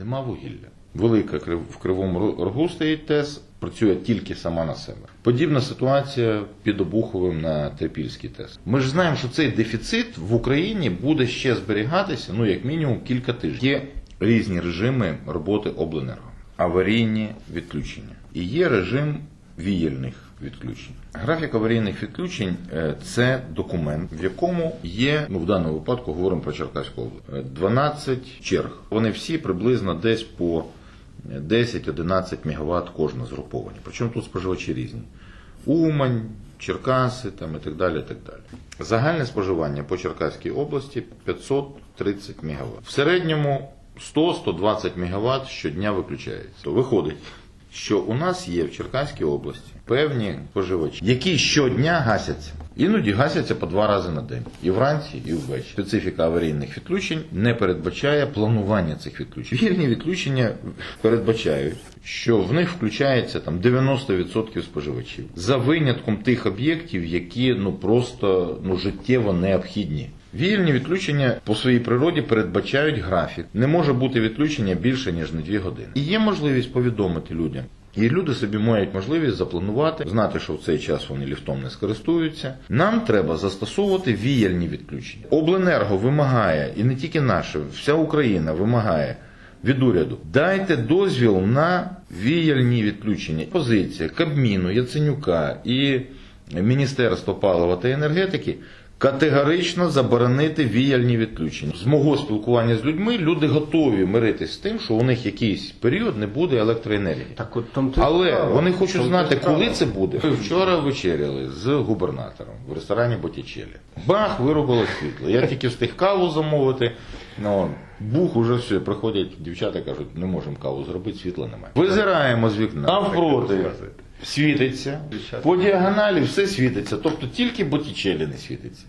Нема вугілля. Велика в кривому рогу стоїть ТЕС, працює тільки сама на себе. Подібна ситуація під Обуховим на Трипільський ТЕС. Ми ж знаємо, що цей дефіцит в Україні буде ще зберігатися, ну як мінімум кілька тижнів. Є різні режими роботи обленерго, аварійні відключення. І є режим віяльних відключень. Графік аварійних відключень е, це документ, в якому є, ну в даному випадку говоримо про Черкаську область, е, 12 черг. Вони всі приблизно десь по 10-11 МВт кожна згруповані. Причому тут споживачі різні. Умань, Черкаси там, і так далі. і так далі. Загальне споживання по Черкаській області 530 МВт. В середньому 100-120 МВт щодня виключається. То виходить, що у нас є в Черкаській області певні споживачі, які щодня гасяться. Іноді гасяться по два рази на день. І вранці, і ввечері. Специфіка аварійних відключень не передбачає планування цих відключень. Вільні відключення передбачають, що в них включається там 90% споживачів за винятком тих об'єктів, які ну просто ну життєво необхідні. Вільні відключення по своїй природі передбачають графік. Не може бути відключення більше ніж на 2 години. І є можливість повідомити людям. І люди собі мають можливість запланувати, знати, що в цей час вони ліфтом не скористуються. Нам треба застосовувати віяльні відключення. Обленерго вимагає, і не тільки наше, вся Україна вимагає від уряду. Дайте дозвіл на віяльні відключення. Позиція Кабміну, Яценюка і Міністерства палива та енергетики категорично заборонити віяльні відключення. З мого спілкування з людьми люди готові миритись з тим, що у них якийсь період не буде електроенергії. Так от там ти Але справа. вони хочуть Там знати, ти коли це буде. Ми вчора вечеряли з губернатором в ресторані Боттічелі. Бах, виробило світло. Я тільки встиг каву замовити. Ну, бух, уже все. Приходять дівчата кажуть, не можемо каву зробити, світла немає. Визираємо з вікна. Навпроти світиться. По діагоналі все світиться. Тобто тільки Боттічелі не світиться.